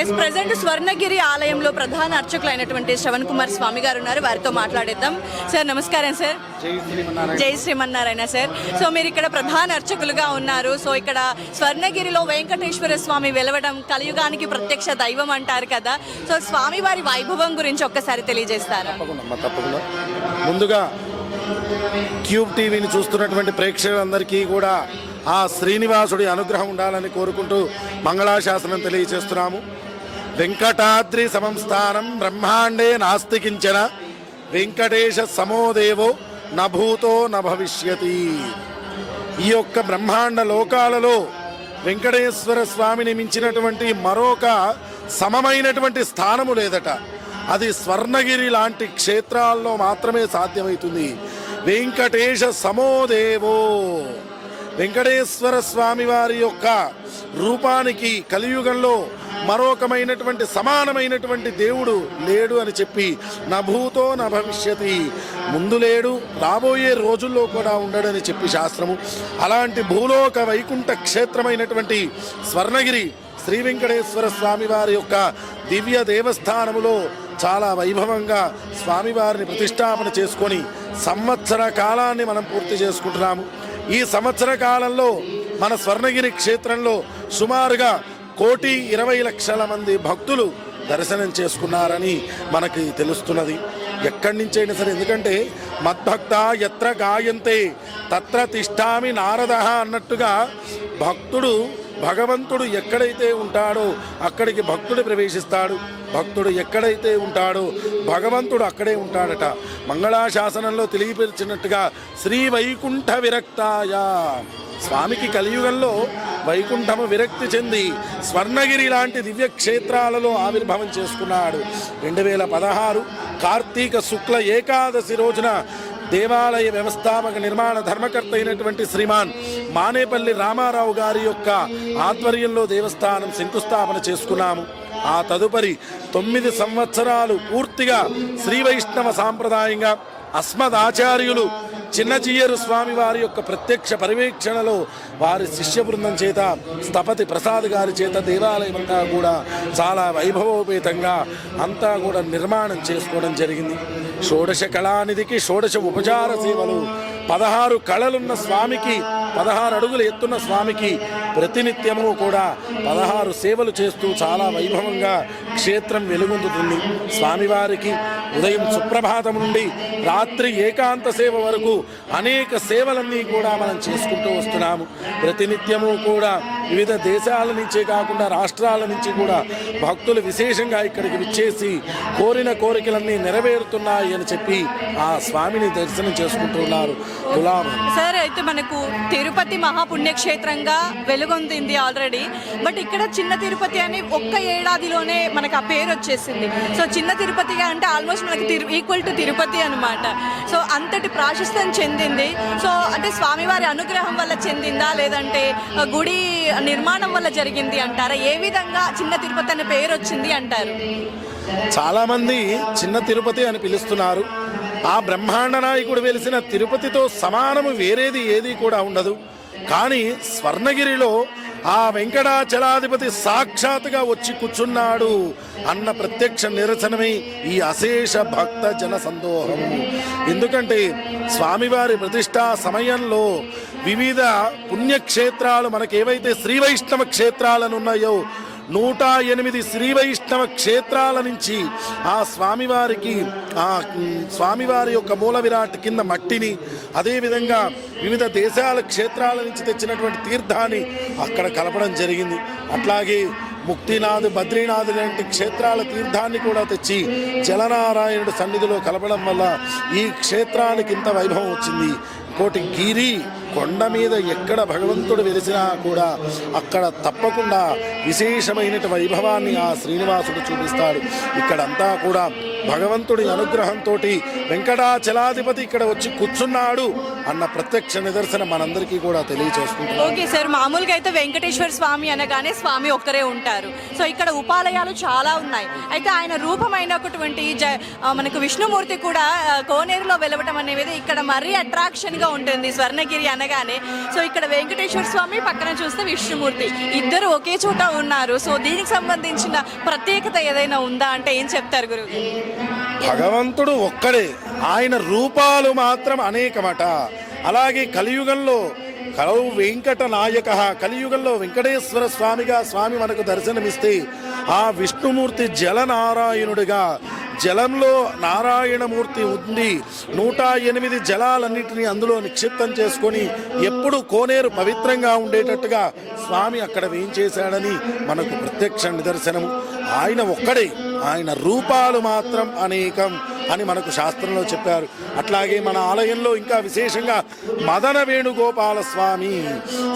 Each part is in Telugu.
ఎస్ ప్రజెంట్ స్వర్ణగిరి ఆలయంలో ప్రధాన అర్చకులు అయినటువంటి శ్రవణ్ కుమార్ స్వామి గారు ఉన్నారు వారితో మాట్లాడేద్దాం. సార్ నమస్కారం సార్ జై శ్రీమన్నారాయణ సార్ సో మీరు ఇక్కడ ప్రధాన అర్చకులుగా ఉన్నారు. సో ఇక్కడ స్వర్ణగిరిలో వెంకటేశ్వర స్వామి వెలవడం కలియుగానికి ప్రత్యక్ష దైవం అంటారు కదా. సో స్వామి వారి వైభవం గురించి ఒక్కసారి తెలియజేస్తారా? తప్పకుండా ముందుగా క్యూబ్ టీవీని చూస్తున్నటువంటి ప్రేక్షకులందరికీ కూడా ఆ శ్రీనివాసుడి అనుగ్రహం ఉండాలని కోరుకుంటూ మంగళాశాసనం తెలియజేస్తున్నాము. వెంకటాద్రి సంస్థానం బ్రహ్మాండే నాస్తి కించన. వెంకటేశ సమోదేవో నభూతో నభవిష్యతి ఈ యొక్క బ్రహ్మాండ లోకాలలో వెంకటేశ్వర స్వామిని మించినటువంటి మరొక సమమైనటువంటి స్థానము లేదట. అది స్వర్ణగిరి లాంటి క్షేత్రాల్లో మాత్రమే సాధ్యమవుతుంది. వెంకటేశ సమోదేవో వెంకటేశ్వర స్వామి వారి యొక్క రూపానికి కలియుగంలో మరొకమైనటువంటి సమానమైనటువంటి దేవుడు లేడు అని చెప్పి నభూతో భూతో నా భవిష్యతి ముందు లేడు రాబోయే రోజుల్లో కూడా ఉండడని చెప్పి శాస్త్రము. అలాంటి భూలోక వైకుంఠ క్షేత్రమైనటువంటి స్వర్ణగిరి శ్రీ వెంకటేశ్వర స్వామి వారి యొక్క దివ్య దేవస్థానములో చాలా వైభవంగా స్వామివారిని ప్రతిష్టాపన చేసుకొని సంవత్సర కాలాన్ని మనం పూర్తి చేసుకుంటున్నాము. ఈ సంవత్సర కాలంలో మన స్వర్ణగిరి క్షేత్రంలో సుమారుగా కోటి ఇరవై లక్షల మంది భక్తులు దర్శనం చేసుకున్నారని మనకి తెలుస్తున్నది. ఎక్కడి నుంచైనా సరే ఎందుకంటే మద్భక్త ఎత్ర గాయంతే తత్ర తిష్టామి నారద అన్నట్టుగా భక్తుడు భగవంతుడు ఎక్కడైతే ఉంటాడో అక్కడికి భక్తుడు ప్రవేశిస్తాడు. భక్తుడు ఎక్కడైతే ఉంటాడో భగవంతుడు అక్కడే ఉంటాడట. మంగళాశాసనంలో తెలియపరిచినట్టుగా శ్రీ వైకుంఠ విరక్తాయ. స్వామికి కలియుగంలో వైకుంఠము విరక్తి చెంది స్వర్ణగిరి లాంటి దివ్య క్షేత్రాలలో ఆవిర్భావం చేసుకున్నాడు. రెండు వేల పదహారు కార్తీక శుక్ల ఏకాదశి రోజున దేవాలయ వ్యవస్థాపక నిర్మాణ ధర్మకర్త అయినటువంటి శ్రీమాన్ మానేపల్లి రామారావు గారి యొక్క ఆధ్వర్యంలో దేవస్థానం శంకుస్థాపన చేసుకున్నాము. ఆ తదుపరి తొమ్మిది సంవత్సరాలు పూర్తిగా శ్రీ వైష్ణవ సాంప్రదాయంగా అస్మదాచార్యులు చిన్నచీయరు స్వామి వారి యొక్క ప్రత్యక్ష పర్యవేక్షణలో వారి శిష్య బృందం చేత స్థపతి ప్రసాద్ గారి చేత దేవాలయం అంతా కూడా చాలా వైభవోపేతంగా అంతా కూడా నిర్మాణం చేసుకోవడం జరిగింది. షోడశ కళానిధికి షోడశ ఉపచార సేవలు పదహారు కళలున్న స్వామికి పదహారు అడుగులు ఎత్తున్న స్వామికి ప్రతినిత్యము కూడా పదహారు సేవలు చేస్తూ చాలా వైభవంగా క్షేత్రం వెలుగొందుతుంది. స్వామివారికి ఉదయం సుప్రభాతం నుండి రాత్రి ఏకాంత సేవ వరకు అనేక సేవలన్నీ కూడా మనం చేసుకుంటూ వస్తున్నాము. ప్రతినిత్యము కూడా వివిధ దేశాల నుంచే కాకుండా రాష్ట్రాల నుంచి కూడా భక్తులు విశేషంగా ఇక్కడికి విచ్చేసి కోరిన కోరికలన్నీ నెరవేరుతున్నాయి అని చెప్పి ఆ స్వామిని దర్శనం చేసుకుంటున్నారు. గులాబ్ సార్ అయితే మనకు తిరుపతి మహాపుణ్యక్షేత్రంగా వెలుగొందింది ఆల్రెడీ. బట్ ఇక్కడ చిన్న తిరుపతి అని ఒక్క ఏడాదిలోనే మనకు ఆ పేరు వచ్చేసింది. సో చిన్న తిరుపతిగా అంటే ఆల్మోస్ట్ మనకి తిరు ఈక్వల్ టు తిరుపతి అనమాట సో అంతటి ప్రాశస్త్యం చెందింది. సో అంటే స్వామివారి అనుగ్రహం వల్ల చెందిందా? లేదంటే ఆ, గుడి నిర్మాణం వల్ల జరిగింది అంటారా? ఏ విధంగా చిన్న తిరుపతి అనే పేరు వచ్చింది అంటారు? చాలామంది చిన్న తిరుపతి అని పిలుస్తున్నారు. ఆ బ్రహ్మాండ నాయకుడు వెలిసిన తిరుపతితో సమానము వేరేది ఏది కూడా ఉండదు. కానీ స్వర్ణగిరిలో ఆ వెంకటాచలాధిపతి సాక్షాత్గా వచ్చి కూర్చున్నాడు అన్న ప్రత్యక్ష నిరసనమే ఈ అశేష భక్త జన సందోహం. ఎందుకంటే స్వామివారి ప్రతిష్టా సమయంలో వివిధ పుణ్యక్షేత్రాలు మనకేవైతే శ్రీ వైష్ణవ క్షేత్రాలను ఉన్నాయో నూట ఎనిమిది శ్రీ వైష్ణవ క్షేత్రాల నుంచి ఆ స్వామివారికి ఆ స్వామివారి యొక్క మూల విరాట్ కింద మట్టిని అదేవిధంగా వివిధ దేశాల క్షేత్రాల నుంచి తెచ్చినటువంటి తీర్థాన్ని అక్కడ కలపడం జరిగింది. అట్లాగే ముక్తినాథ్ బద్రీనాథ్ లాంటి క్షేత్రాల తీర్థాన్ని కూడా తెచ్చి జలనారాయణుడు సన్నిధిలో కలపడం వల్ల ఈ క్షేత్రానికి ఇంత వైభవం వచ్చింది. ఇంకోటి గిరి. కొండ మీద ఎక్కడ భగవంతుడు వెలిసినా కూడా అక్కడ తప్పకుండా విశేషమైనటువంటి వైభవాన్ని ఆ శ్రీనివాసుడు చూపిస్తాడు. ఇక్కడంతా కూడా భగవంతుడి అనుగ్రహంతో వెంకటాచలాధిపతి ఇక్కడ వచ్చి కూర్చున్నాడు అన్న ప్రత్యక్ష నిదర్శనం మనందరికీ కూడా తెలియచేసుకుంటున్నాం. ఓకే సార్ మామూలుగా అయితే వెంకటేశ్వర స్వామి అనగానే స్వామి ఒక్కరే ఉంటారు. సో ఇక్కడ ఉపాలయాలు చాలా ఉన్నాయి. అయితే ఆయన రూపమైనటువంటి జ మనకు విష్ణుమూర్తి కూడా కోనేరులో వెలవటం అనేది ఇక్కడ మరీ అట్రాక్షన్గా ఉంటుంది స్వర్ణగిరి అనగానే సో ఇక్కడ వెంకటేశ్వర స్వామి పక్కన చూస్తే విష్ణుమూర్తి. ఇద్దరు ఒకే చోట ఉన్నారు. సో దీనికి సంబంధించిన ప్రత్యేకత ఏదైనా ఉందా? అంటే ఏం చెప్తారు గురువు? భగవంతుడు ఒక్కడే. ఆయన రూపాలు మాత్రం అనేకమట. అలాగే కలియుగంలో కలవు వెంకట నాయక కలియుగంలో వెంకటేశ్వర స్వామిగా స్వామి మనకు దర్శనమిస్తే ఆ విష్ణుమూర్తి జలనారాయణుడిగా జలంలో నారాయణమూర్తి ఉంది. నూట ఎనిమిది జలాలన్నింటినీ అందులో నిక్షిప్తం చేసుకొని ఎప్పుడు కోనేరు పవిత్రంగా ఉండేటట్టుగా స్వామి అక్కడ వేయించేశాడని మనకు ప్రత్యక్ష నిదర్శనము. ఆయన ఒక్కడే ఆయన రూపాలు మాత్రం అనేకం. అని మనకు శాస్త్రంలో చెప్పారు. అట్లాగే మన ఆలయంలో ఇంకా విశేషంగా మదన వేణుగోపాల స్వామి.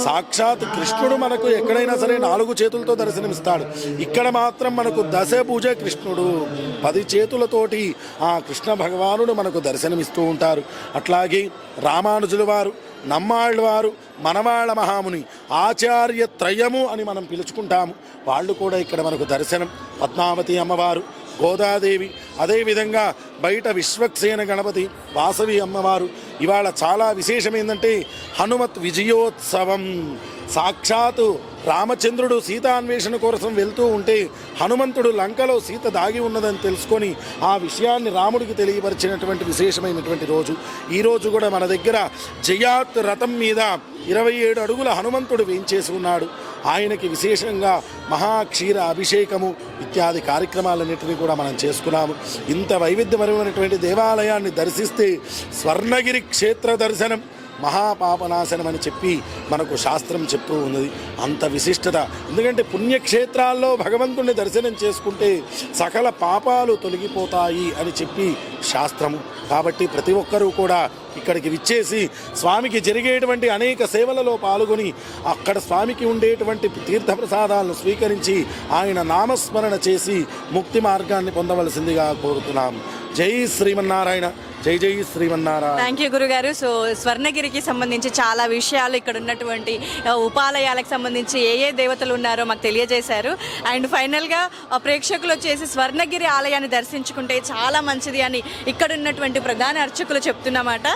సాక్షాత్ కృష్ణుడు మనకు ఎక్కడైనా సరే నాలుగు చేతులతో దర్శనమిస్తాడు. ఇక్కడ మాత్రం మనకు దశభుజ కృష్ణుడు. పది చేతులతోటి ఆ కృష్ణ భగవానుడు మనకు దర్శనమిస్తూ ఉంటారు. అట్లాగే రామానుజుల వారు నమ్మాళ్ళ వారు మనవాళ్ళ మహాముని ఆచార్య త్రయము అని మనం పిలుచుకుంటాము. వాళ్ళు కూడా ఇక్కడ మనకు దర్శనం. పద్మావతి అమ్మవారు గోదాదేవి. అదేవిధంగా బయట విశ్వక్సేన గణపతి వాసవి అమ్మవారు. ఇవాళ చాలా విశేషం ఏంటంటే హనుమత్ విజయోత్సవం. సాక్షాత్తు రామచంద్రుడు సీతాన్వేషణ కోసం వెళ్తూ ఉంటే హనుమంతుడు లంకలో సీత దాగి ఉన్నదని తెలుసుకొని ఆ విషయాన్ని రాముడికి తెలియపరిచినటువంటి విశేషమైనటువంటి రోజు. ఈరోజు కూడా మన దగ్గర జయాత్ రథం మీద ఇరవై ఏడు అడుగుల హనుమంతుడు వేయించేసి ఉన్నాడు. ఆయనకి విశేషంగా మహాక్షీర అభిషేకము ఇత్యాది కార్యక్రమాలన్నింటినీ కూడా మనం చేసుకున్నాము. ఇంత వైవిధ్యపరమైనటువంటి దేవాలయాన్ని దర్శిస్తే స్వర్ణగిరి క్షేత్ర దర్శనం మహాపాపనాశనం అని చెప్పి మనకు శాస్త్రం చెప్తూ ఉన్నది. అంత విశిష్టత. ఎందుకంటే పుణ్యక్షేత్రాల్లో భగవంతుణ్ణి దర్శనం చేసుకుంటే సకల పాపాలు తొలగిపోతాయి అని చెప్పి శాస్త్రము. కాబట్టి ప్రతి ఒక్కరూ కూడా ఇక్కడికి విచ్చేసి స్వామికి జరిగేటువంటి అనేక సేవలలో పాల్గొని అక్కడ స్వామికి ఉండేటువంటి తీర్థప్రసాదాలను స్వీకరించి ఆయన నామస్మరణ చేసి ముక్తి మార్గాన్ని పొందవలసిందిగా కోరుతున్నాం. జై శ్రీమన్నారాయణ. జై జై శ్రీమన్నారాయణ. థ్యాంక్ యూ గురుగారు. సో స్వర్ణగిరికి సంబంధించి చాలా విషయాలు ఇక్కడ ఉన్నటువంటి ఉపాలయాలకు సంబంధించి ఏ ఏ దేవతలు ఉన్నారో మాకు తెలియజేశారు. అండ్ ఫైనల్గా ప్రేక్షకులు వచ్చేసి స్వర్ణగిరి ఆలయాన్ని దర్శించుకుంటే చాలా మంచిది అని ఇక్కడ ఉన్నటువంటి ప్రధాన అర్చకులు చెప్తున్నమాట.